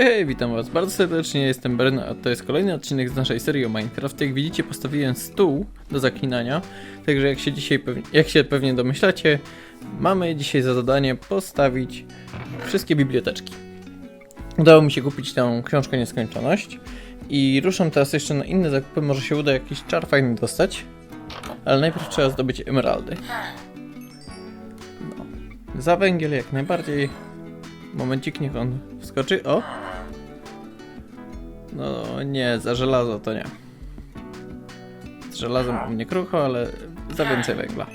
Hej, witam was bardzo serdecznie, jestem Bern, a to jest kolejny odcinek z naszej serii o Minecraft. Jak widzicie, postawiłem stół do zaklinania, także jak się dzisiaj, jak się pewnie domyślacie, mamy dzisiaj za zadanie postawić wszystkie biblioteczki. Udało mi się kupić tę książkę Nieskończoność i ruszam teraz jeszcze na inne zakupy, może się uda jakiś czar fajny dostać, ale najpierw trzeba zdobyć emeraldy. No. Za węgiel jak najbardziej. Momencik, niech on wskoczy. O! No nie, za żelazo to nie. Z żelazem u mnie krucho, ale za więcej węgla.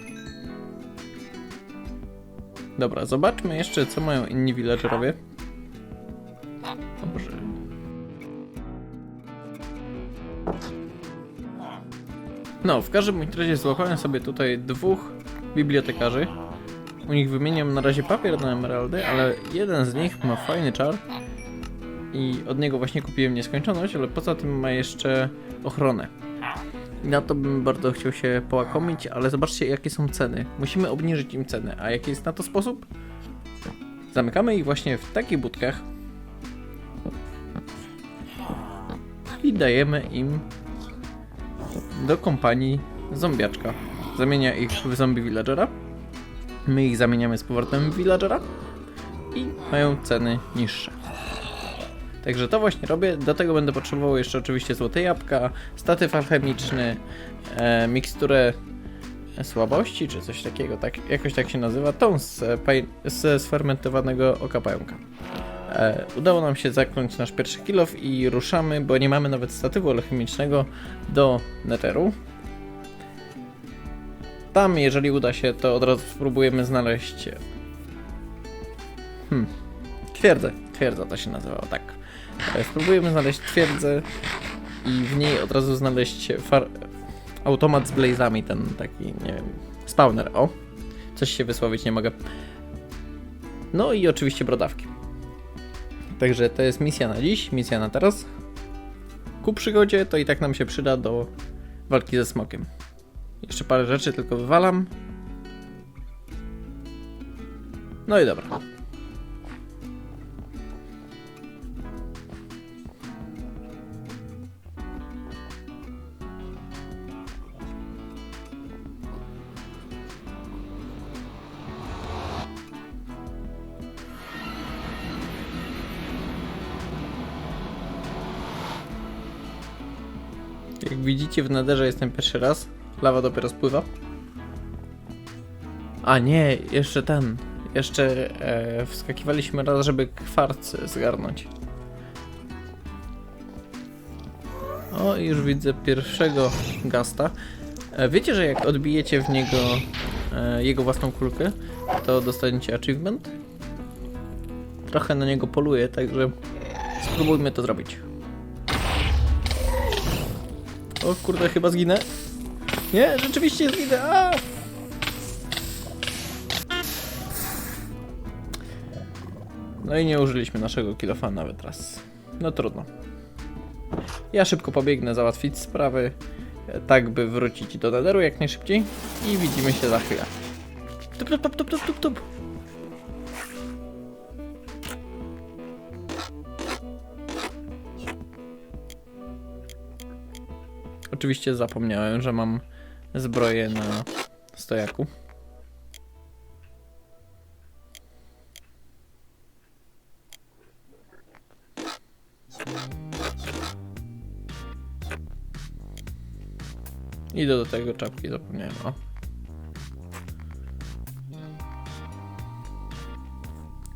Dobra, zobaczmy jeszcze, co mają inni villagerowie. Dobrze. No, w każdym razie złapałem sobie tutaj dwóch bibliotekarzy. U nich wymieniam na razie papier na emeraldy, ale jeden z nich ma fajny czar i od niego właśnie kupiłem nieskończoność, ale poza tym ma jeszcze ochronę. I na to bym bardzo chciał się połakomić, ale zobaczcie jakie są ceny. Musimy obniżyć im ceny, a jaki jest na to sposób? Zamykamy ich właśnie w takich budkach i dajemy im do kompanii zombiaczka. Zamienia ich w zombie villagera. My ich zamieniamy z powrotem w villagera i mają ceny niższe. Także to właśnie robię. Do tego będę potrzebował jeszcze oczywiście złote jabłka, statyw alchemiczny, e, miksturę słabości, czy coś takiego, tak, jakoś tak się nazywa, tą z, e, z sfermentowanego oka pająka. E, udało nam się zakląć nasz pierwszy kilof i ruszamy, bo nie mamy nawet statywu alchemicznego do neteru. Tam, jeżeli uda się, to od razu spróbujemy znaleźć. Hmm. Twierdzę. Twierdza to się nazywało, tak. E, Spróbujemy znaleźć twierdzę i w niej od razu znaleźć far... automat z blazami, ten taki, nie wiem, spawner, o. Coś się wysłowić nie mogę. No i oczywiście brodawki. Także to jest misja na dziś, misja na teraz. Ku przygodzie to i tak nam się przyda do walki ze smokiem. Jeszcze parę rzeczy tylko wywalam. No i dobra. Jak widzicie w naderze jestem pierwszy raz. Lawa dopiero spływa. A nie, jeszcze ten. Jeszcze e, wskakiwaliśmy raz, żeby kwarc zgarnąć. O, już widzę pierwszego gasta. E, wiecie, że jak odbijecie w niego e, jego własną kulkę, to dostaniecie achievement? Trochę na niego poluję, także spróbujmy to zrobić. O kurde, chyba zginę. Nie, rzeczywiście zginę. A! No i nie użyliśmy naszego kilofa nawet raz. No trudno. Ja szybko pobiegnę załatwić sprawy, tak by wrócić do nederu jak najszybciej i widzimy się za chwilę. Tup, tup, tup, tup, tup, tup. Oczywiście zapomniałem, że mam zbroję na stojaku. I do tego czapki zapomniałem, o.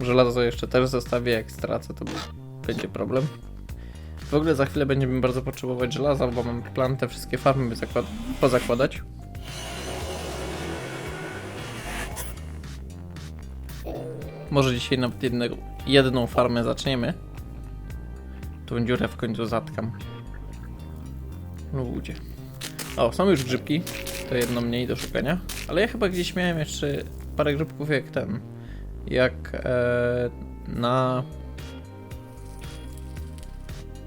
Żelazo jeszcze też zostawię, jak stracę to będzie problem. W ogóle za chwilę będziemy bardzo potrzebować żelaza, bo mam plan te wszystkie farmy zakład- pozakładać. Może dzisiaj nawet jednego, jedną farmę zaczniemy. Tą dziurę w końcu zatkam. Ludzie. O, są już grzybki. To jedno mniej do szukania. Ale ja chyba gdzieś miałem jeszcze parę grzybków jak ten. Jak e, na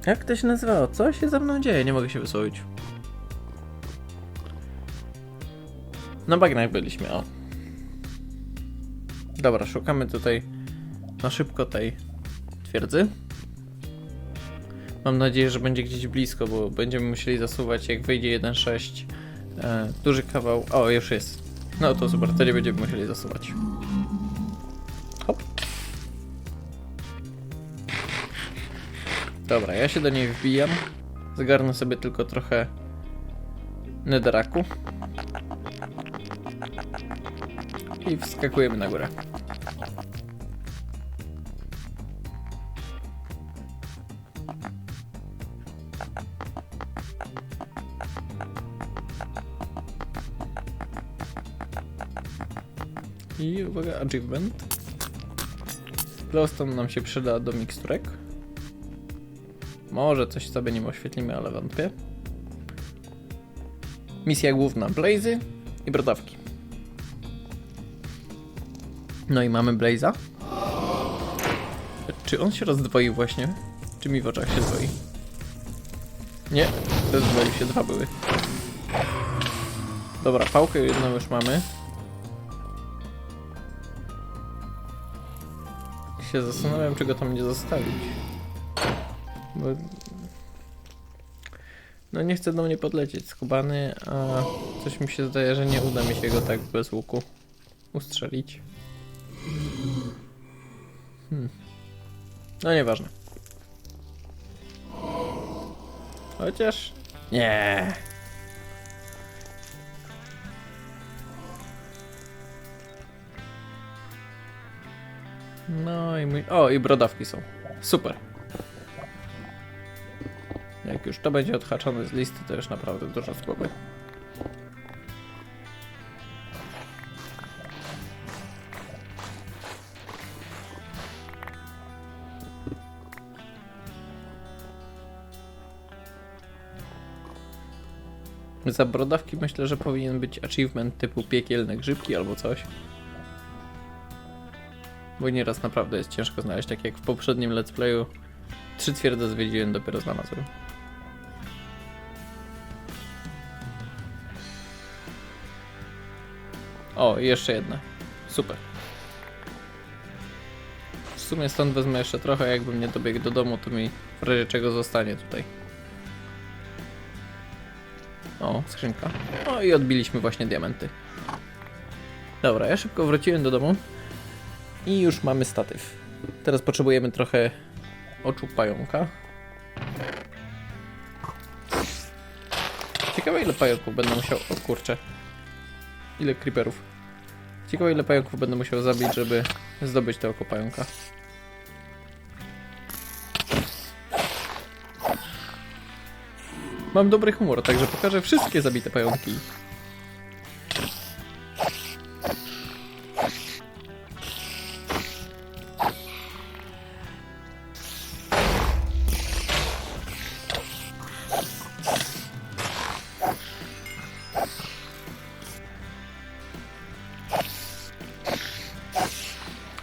jak to się nazywało? Co się ze mną dzieje? Nie mogę się wysłowić. Na bagnach byliśmy, o. Dobra, szukamy tutaj na szybko tej twierdzy. Mam nadzieję, że będzie gdzieś blisko, bo będziemy musieli zasuwać jak wyjdzie 1.6 e, duży kawał. O, już jest. No to super, to nie będziemy musieli zasuwać. Dobra, ja się do niej wbijam. Zgarnę sobie tylko trochę netherraku. I wskakujemy na górę. I uwaga, achievement. Glowstone nam się przyda do miksturek. Może coś sobie nim oświetlimy, ale wątpię. Misja główna, Blazy i brodawki. No i mamy Blaze'a. Czy on się rozdwoił właśnie? Czy mi w oczach się dwoi? Nie, rozdwoił się, dwa były. Dobra, pałkę jedną już mamy. Się zastanawiam, czy go tam nie zostawić. Bo... No nie chce do mnie podlecieć skubany, a coś mi się zdaje, że nie uda mi się go tak bez łuku ustrzelić. Hmm. No nieważne. Chociaż... Nie. No i mój... O, i brodawki są. Super. Jak już to będzie odhaczone z listy, to już naprawdę dużo z. Za brodawki myślę, że powinien być achievement typu piekielne grzybki albo coś. Bo nieraz naprawdę jest ciężko znaleźć, tak jak w poprzednim let's playu. Trzy twierdze zwiedziłem, dopiero znalazłem. O, jeszcze jedna. Super. W sumie stąd wezmę jeszcze trochę, jakbym nie dobiegł do domu, to mi w razie czego zostanie tutaj. O, skrzynka. O, i odbiliśmy właśnie diamenty. Dobra, ja szybko wróciłem do domu. I już mamy statyw. Teraz potrzebujemy trochę oczu pająka. Ciekawe ile pająków będę musiał... O kurczę. Ile creeperów. Ciekawe ile pająków będę musiał zabić, żeby zdobyć te oko pająka. Mam dobry humor, także pokażę wszystkie zabite pająki.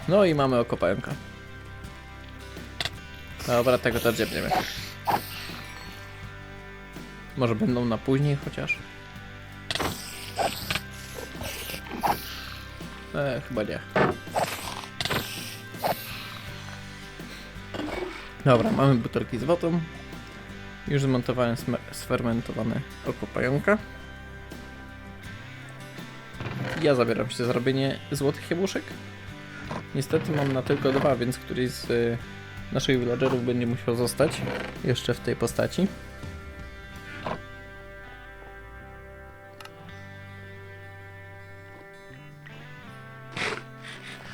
No i mamy oko pająka. Dobra, tego też dziebniemy. Może będą na później chociaż? E, chyba nie. Dobra, mamy butelki z wodą. Już zmontowałem sfermentowane oko pająka. Ja zabieram się za robienie złotych jabłuszek. Niestety mam na tylko dwa, więc któryś z y, naszych villagerów będzie musiał zostać jeszcze w tej postaci.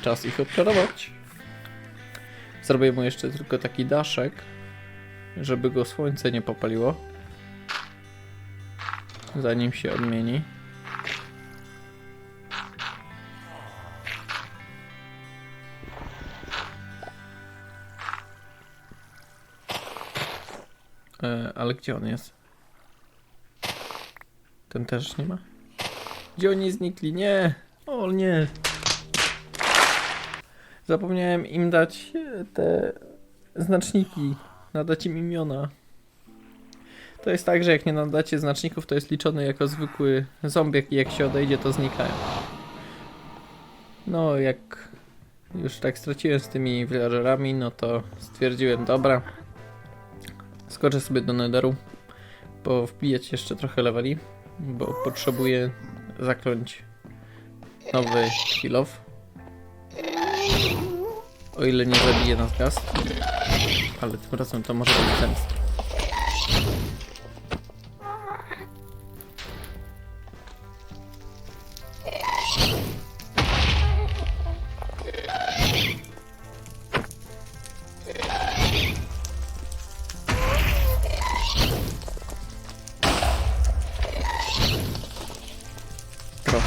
Czas ich odczarować. Zrobię mu jeszcze tylko taki daszek, żeby go słońce nie popaliło. Zanim się odmieni. E, ale gdzie on jest? Ten też nie ma? Gdzie oni znikli? Nie! O nie! Zapomniałem im dać e, te znaczniki. Nadać im imiona. To jest tak, że jak nie nadacie znaczników, to jest liczony jako zwykły zombiek i jak się odejdzie, to znikają. No, jak już tak straciłem z tymi villagerami, no to stwierdziłem, dobra, Skoczę sobie do netheru, bo wbijać jeszcze trochę leveli, bo potrzebuję zakląć nowy kill off. O ile nie zabije nas gaz. Ale tym razem to może być sens.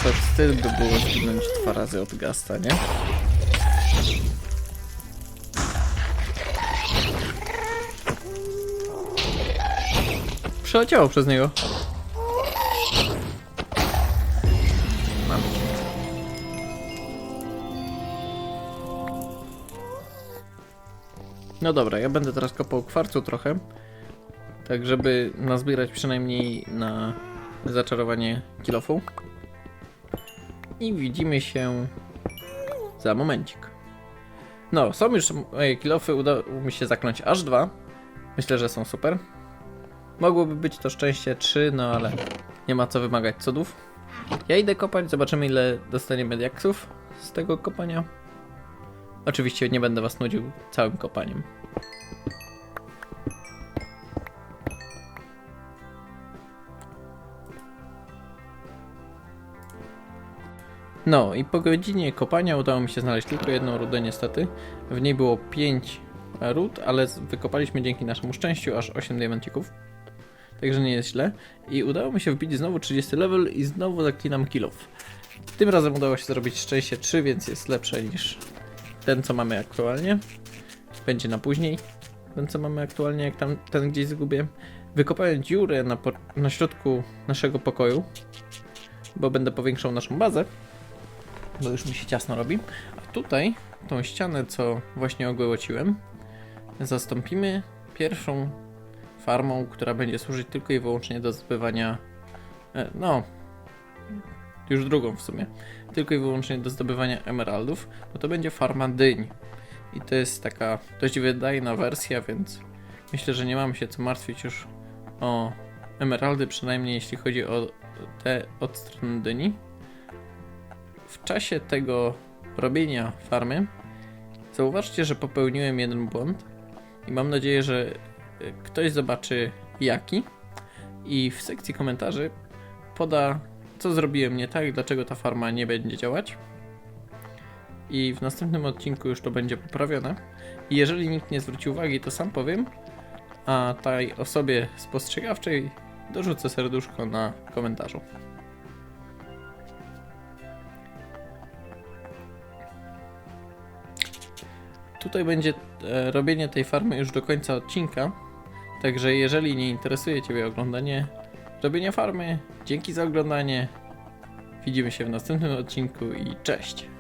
Trochę wstyd by było zginąć dwa razy od gasta, nie? Przeleciało przez niego. Mam cię. No dobra, ja będę teraz kopał kwarcu trochę. Tak, żeby nazbierać przynajmniej na zaczarowanie kilofu. I widzimy się za momencik. No, są już moje kilofy, udało mi się zakląć aż dwa. Myślę, że są super. Mogłoby być to szczęście 3, no ale nie ma co wymagać cudów. Ja idę kopać, zobaczymy ile dostaniemy diaksów z tego kopania. Oczywiście nie będę was nudził całym kopaniem. No i po godzinie kopania udało mi się znaleźć tylko jedną rudę niestety. W niej było 5 ród, ale wykopaliśmy dzięki naszemu szczęściu aż 8 diamencików. Także nie jest źle. I udało mi się wbić znowu 30 level i znowu zaklinam kilof. Tym razem udało się zrobić szczęście 3, więc jest lepsze niż ten co mamy aktualnie. Będzie na później. Ten co mamy aktualnie, jak tam ten gdzieś zgubię. Wykopałem dziurę na, na środku naszego pokoju, bo będę powiększał naszą bazę bo już mi się ciasno robi. A tutaj, tą ścianę, co właśnie ogłociłem, zastąpimy pierwszą farmą, która będzie służyć tylko i wyłącznie do zdobywania. E, no, już drugą w sumie. Tylko i wyłącznie do zdobywania emeraldów, bo to będzie farma dyń. I to jest taka dość wydajna wersja, więc myślę, że nie mamy się co martwić już o emeraldy, przynajmniej jeśli chodzi o te od strony dyni w czasie tego robienia farmy zauważcie, że popełniłem jeden błąd i mam nadzieję, że y, ktoś zobaczy jaki i w sekcji komentarzy poda co zrobiłem nie tak, dlaczego ta farma nie będzie działać i w następnym odcinku już to będzie poprawione i jeżeli nikt nie zwróci uwagi to sam powiem a tej osobie spostrzegawczej dorzucę serduszko na komentarzu. Tutaj będzie e, robienie tej farmy już do końca odcinka. Także jeżeli nie interesuje Ciebie oglądanie robienia farmy, dzięki za oglądanie. Widzimy się w następnym odcinku i cześć!